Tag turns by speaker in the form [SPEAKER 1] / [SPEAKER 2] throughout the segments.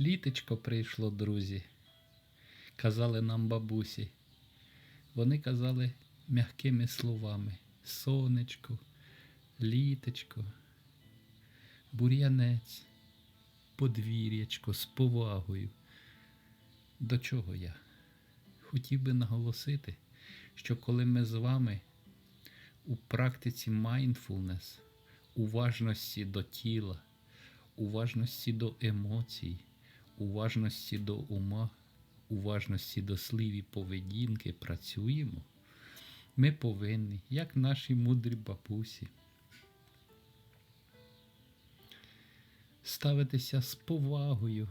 [SPEAKER 1] Літечко прийшло, друзі. Казали нам бабусі. Вони казали м'якими словами: сонечко, літечко, бур'янець, подвір'ячко з повагою. До чого я? Хотів би наголосити, що коли ми з вами у практиці mindfulness, уважності до тіла, уважності до емоцій, уважності до ума, уважності до слів і поведінки працюємо, ми повинні, як наші мудрі бабусі, ставитися з повагою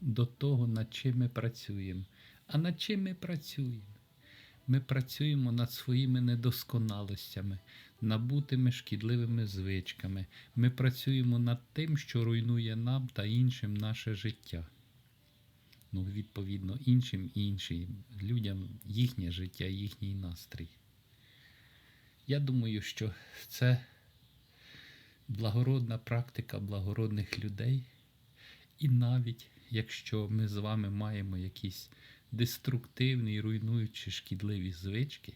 [SPEAKER 1] до того, над чим ми працюємо. А над чим ми працюємо? Ми працюємо над своїми недосконалостями, набутими шкідливими звичками. Ми працюємо над тим, що руйнує нам та іншим наше життя. Ну, відповідно, іншим і іншим людям їхнє життя, їхній настрій. Я думаю, що це благородна практика благородних людей. І навіть якщо ми з вами маємо якісь деструктивні, руйнуючі шкідливі звички,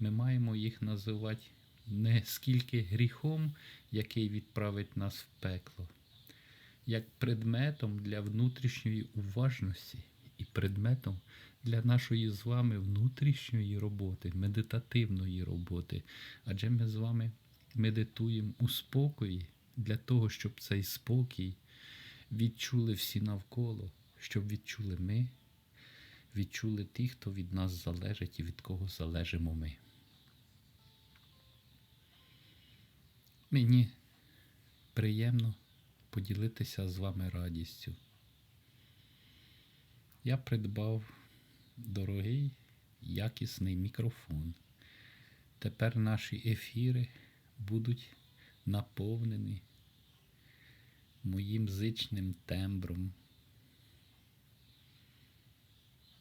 [SPEAKER 1] ми маємо їх називати не скільки гріхом, який відправить нас в пекло, як предметом для внутрішньої уважності і предметом для нашої з вами внутрішньої роботи, медитативної роботи. Адже ми з вами медитуємо у спокої для того, щоб цей спокій відчули всі навколо, щоб відчули ми, відчули ті, хто від нас залежить і від кого залежимо ми. Мені приємно поділитися з вами радістю. Я придбав дорогий якісний мікрофон. Тепер наші ефіри будуть наповнені моїм зичним тембром.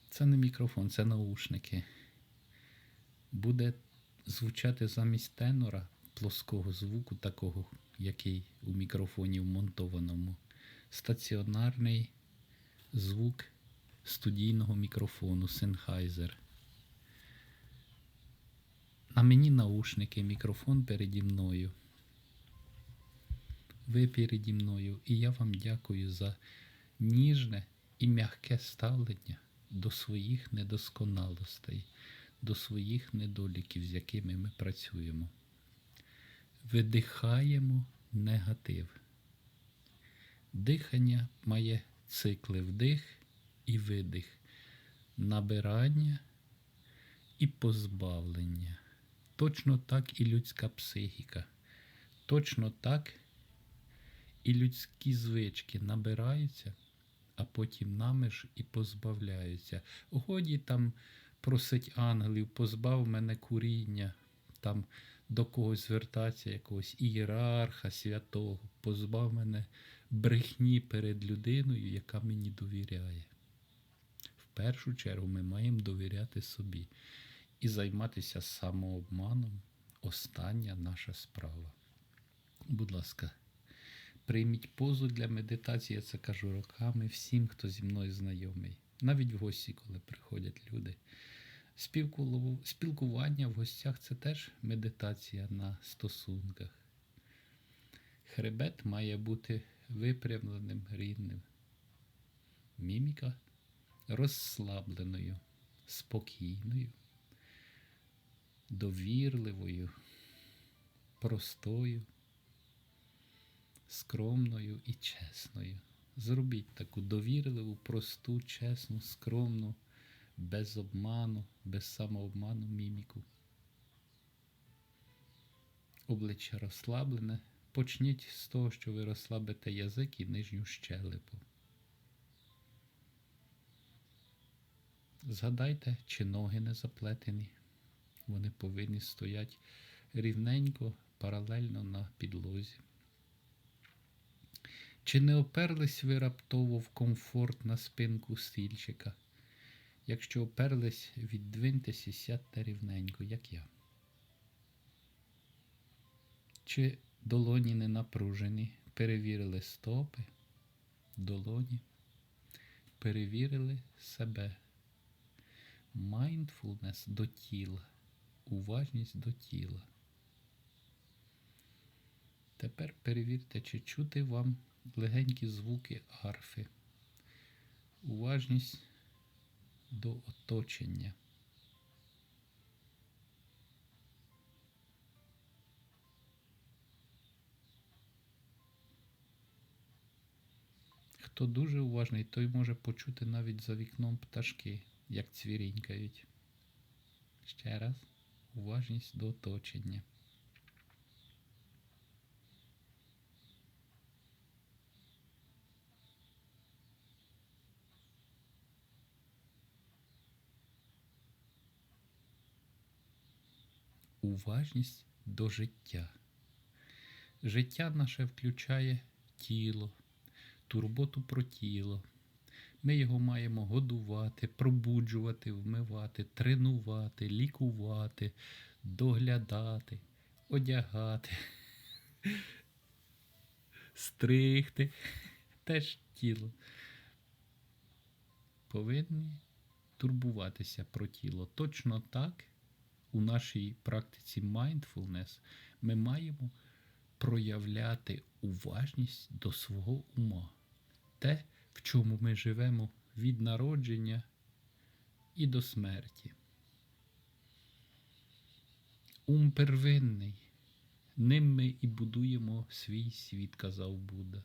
[SPEAKER 1] Це не мікрофон, це наушники. Буде звучати замість тенора плоского звуку, такого, який у мікрофоні вмонтованому, стаціонарний звук студійного мікрофону Sennheiser. На мені наушники, мікрофон переді мною. Ви переді мною, і я вам дякую за ніжне і м'яке ставлення до своїх недосконалостей, до своїх недоліків, з якими ми працюємо. Видихаємо негатив. Дихання має цикли вдих і видих, набирання і позбавлення. Точно так і людська психіка. Точно так і людські звички набираються, а потім нами ж і позбавляються. Годі там просить ангелів, позбав мене куріння, там до когось звертатися, якогось ієрарха святого, позбав мене брехні перед людиною, яка мені довіряє. В першу чергу ми маємо довіряти собі і займатися самообманом остання наша справа. Будь ласка, прийміть позу для медитації, я це кажу роками всім, хто зі мною знайомий. Навіть в гості, коли приходять люди. Спілку- Спілкування в гостях це теж медитація на стосунках. Хребет має бути випрямленим, рівним. Міміка розслабленою, спокійною, довірливою, простою, скромною і чесною. Зробіть таку довірливу, просту, чесну, скромну, без обману, без самообману міміку. Обличчя розслаблене. Почніть з того, що ви розслабите язик і нижню щелепу. Згадайте, чи ноги не заплетені. Вони повинні стояти рівненько, паралельно на підлозі. Чи не оперлись ви раптово в комфорт на спинку стільчика? Якщо оперлись, віддвиньтесь і сядьте рівненько, як я. Чи долоні не напружені, перевірили стопи, долоні. перевірили себе. Mindfulness до тіла. Уважність до тіла. Тепер перевірте, чи чути вам легенькі звуки арфи. Уважність до оточення. Хто дуже уважний, той може почути навіть за вікном пташки, як цвірінькають. Ще раз. Уважність до оточення. Уважність до життя. Життя наше включає тіло, турботу про тіло. Ми його маємо годувати, пробуджувати, вмивати, тренувати, лікувати, доглядати, одягати, стригти. Теж тіло. Повинні турбуватися про тіло. Точно так, у нашій практиці mindfulness ми маємо проявляти уважність до свого ума. Те, в чому ми живемо від народження і до смерті. Ум первинний. Ним ми і будуємо свій світ, казав Будда.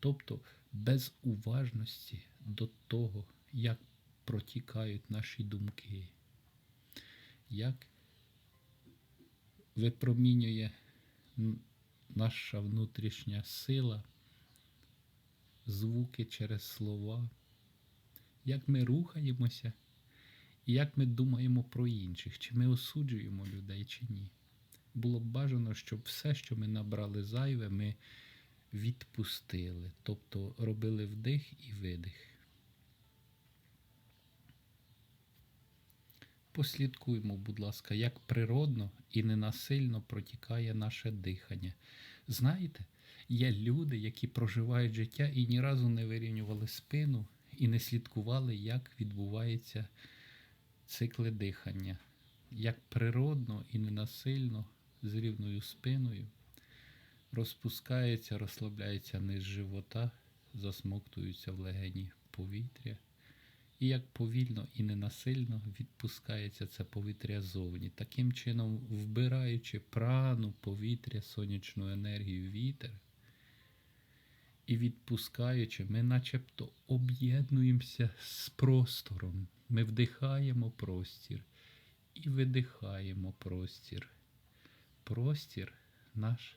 [SPEAKER 1] Тобто без уважності до того, як протікають наші думки, як випромінює наша внутрішня сила, звуки через слова, як ми рухаємося, і як ми думаємо про інших, чи ми осуджуємо людей, чи ні. Було б бажано, щоб все, що ми набрали зайве, ми відпустили, тобто робили вдих і видих. Послідкуємо, будь ласка, як природно і ненасильно протікає наше дихання. Знаєте, є люди, які проживають життя і ні разу не вирівнювали спину і не слідкували, як відбуваються цикли дихання. Як природно і ненасильно з рівною спиною розпускається, розслабляється низ живота, засмоктуються в легені повітря. І як повільно і ненасильно відпускається це повітря зовні, таким чином вбираючи прану, повітря, сонячну енергію, вітер. І відпускаючи, ми начебто об'єднуємося з простором. Ми вдихаємо простір і видихаємо простір. Простір наш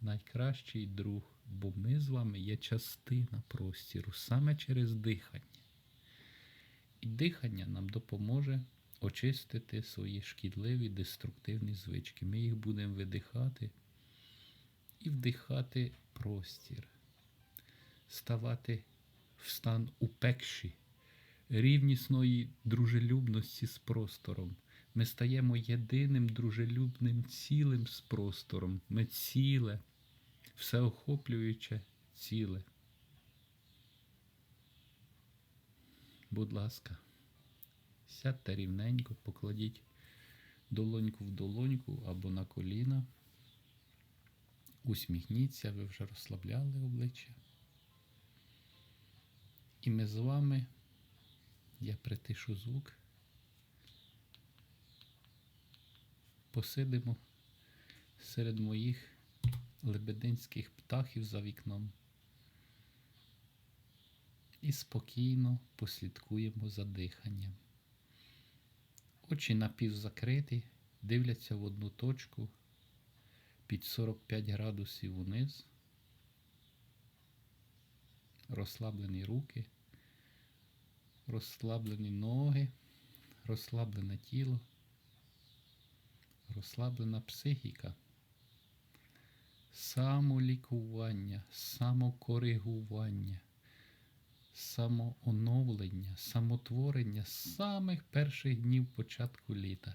[SPEAKER 1] найкращий друг, бо ми з вами є частина простіру саме через дихання. І дихання нам допоможе очистити свої шкідливі деструктивні звички. Ми їх будемо видихати і вдихати простір, ставати в стан упекші, рівнісної дружелюбності з простором. Ми стаємо єдиним дружелюбним цілим з простором. Ми ціле, всеохоплююче ціле. Будь ласка, сядьте рівненько, покладіть долоньку в долоньку або на коліна. Усміхніться, ви вже розслабляли обличчя. І ми з вами, я притишу звук, посидимо серед моїх лебединських птахів за вікном і спокійно послідкуємо за диханням. Очі напівзакриті, дивляться в одну точку під 45 градусів униз, розслаблені руки, розслаблені ноги, розслаблене тіло, розслаблена психіка. Самолікування, самокоригування самооновлення, самотворення з самих перших днів початку літа.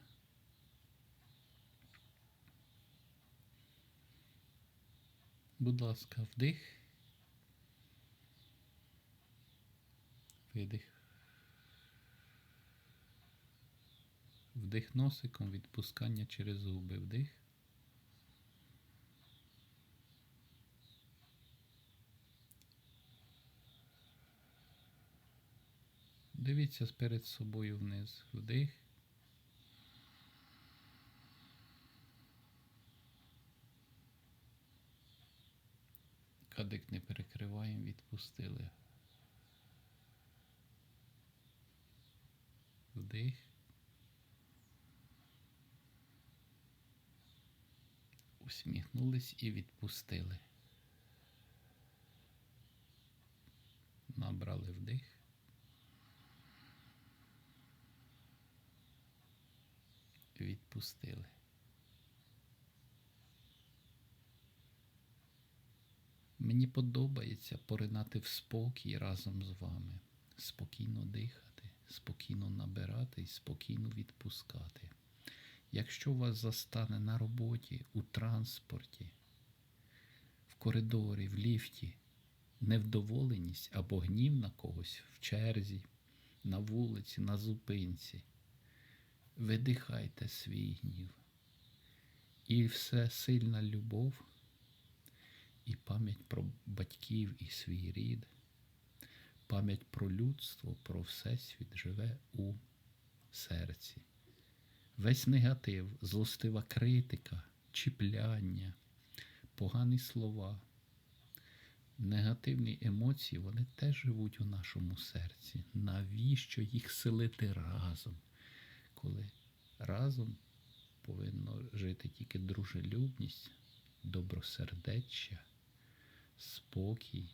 [SPEAKER 1] Будь ласка, вдих Видих. Вдих носиком, відпускання через зуби. Вдих. Дивіться перед собою вниз. Вдих. Кадик не перекриваємо, відпустили. Вдих. Усміхнулись і відпустили. Набрали вдих. Відпустили. Мені подобається поринати в спокій разом з вами, спокійно дихати, спокійно набирати і спокійно відпускати. Якщо вас застане на роботі, у транспорті, в коридорі, в ліфті, невдоволеність або гнів на когось в черзі, на вулиці, на зупинці, видихайте свій гнів. І все сильна любов і пам'ять про батьків і свій рід, пам'ять про людство, про Всесвіт живе у серці. Весь негатив, злостива критика, чіпляння, погані слова, негативні емоції, вони теж живуть у нашому серці. Навіщо їх селити разом? Коли разом повинно жити тільки дружелюбність, добросердеччя, спокій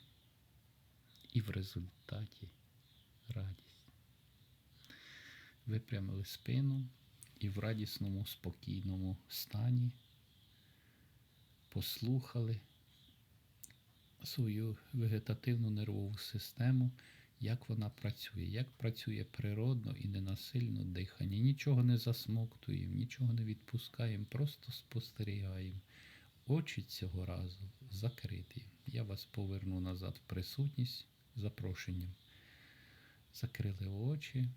[SPEAKER 1] і в результаті радість. Випрямили спину і в радісному, спокійному стані послухали свою вегетативну нервову систему, як вона працює, як працює природно і ненасильно дихання. Нічого не засмоктуємо, нічого не відпускаємо, просто спостерігаємо. Очі цього разу закриті. Я вас поверну назад в присутність запрошенням. Закрили очі,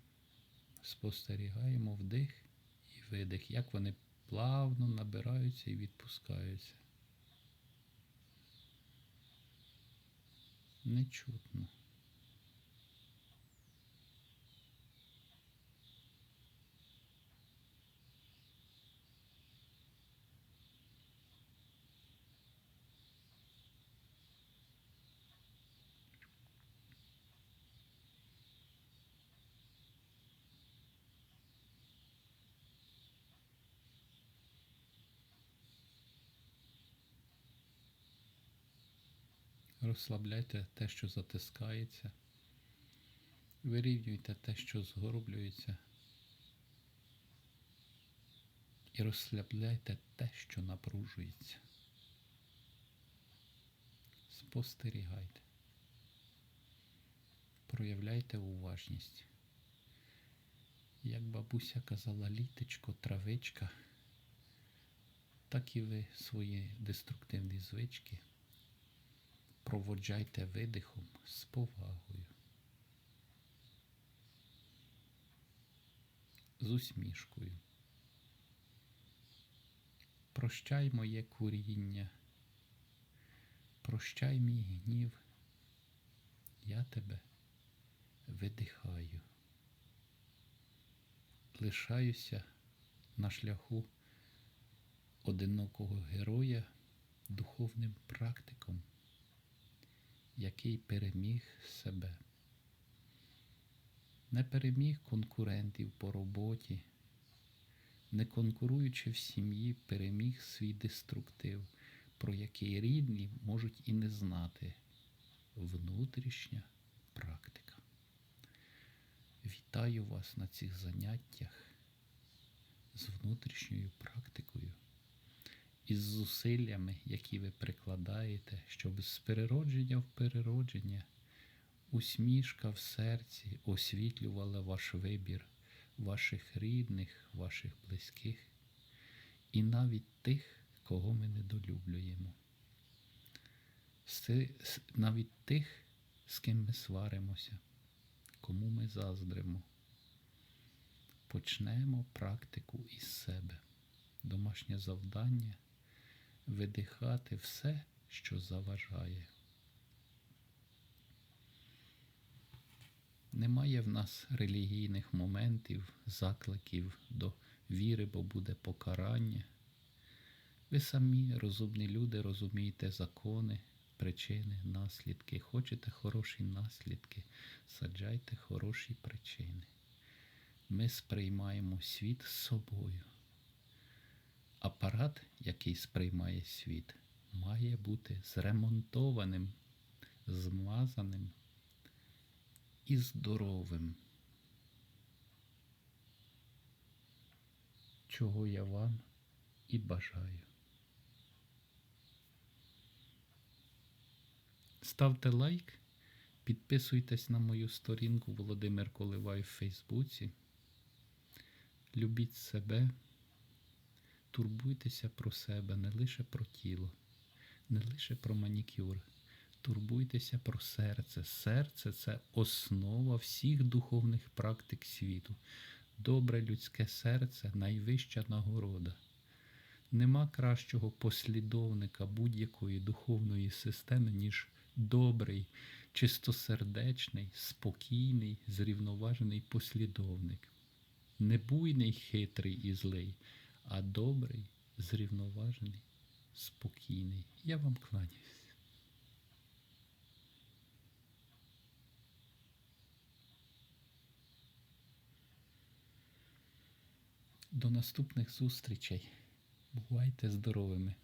[SPEAKER 1] спостерігаємо вдих і видих, як вони плавно набираються і відпускаються. Нечутно. Розслабляйте те, що затискається. Вирівнюйте те, що згорблюється. І розслабляйте те, що напружується. Спостерігайте. Проявляйте уважність. Як бабуся казала літечко, травичка, так і ви свої деструктивні звички проводжайте видихом з повагою, з усмішкою. Прощай моє куріння, прощай мій гнів, я тебе видихаю, лишаюся на шляху одинокого героя духовним практиком який переміг себе. Не переміг конкурентів по роботі, не конкуруючи в сім'ї, переміг свій деструктив, про який рідні можуть і не знати. Внутрішня практика. Вітаю вас на цих заняттях з внутрішньою практикою із зусиллями, які ви прикладаєте, щоб з переродження в переродження усмішка в серці освітлювала ваш вибір ваших рідних, ваших близьких і навіть тих, кого ми недолюблюємо. Навіть тих, з ким ми сваримося, кому ми заздримо. Почнемо практику із себе. Домашнє завдання видихати все, що заважає. Немає в нас релігійних моментів, закликів до віри, бо буде покарання. Ви самі, розумні люди, розумієте закони, причини, наслідки. Хочете хороші наслідки, саджайте хороші причини. Ми сприймаємо світ з собою. Апарат, який сприймає світ, має бути зремонтованим, змазаним і здоровим. Чого я вам і бажаю. Ставте лайк, підписуйтесь на мою сторінку Володимир Коливай в Фейсбуці. Любіть себе, турбуйтеся про себе, не лише про тіло, не лише про манікюр. Турбуйтеся про серце. Серце це основа всіх духовних практик світу. Добре людське серце найвища нагорода. Нема кращого послідовника будь-якої духовної системи, ніж добрий, чистосердечний, спокійний, зрівноважений послідовник. Не буйний, хитрий і злий, а добрий, зрівноважений, спокійний. Я вам кланяюсь. До наступних зустрічей. Бувайте здоровими!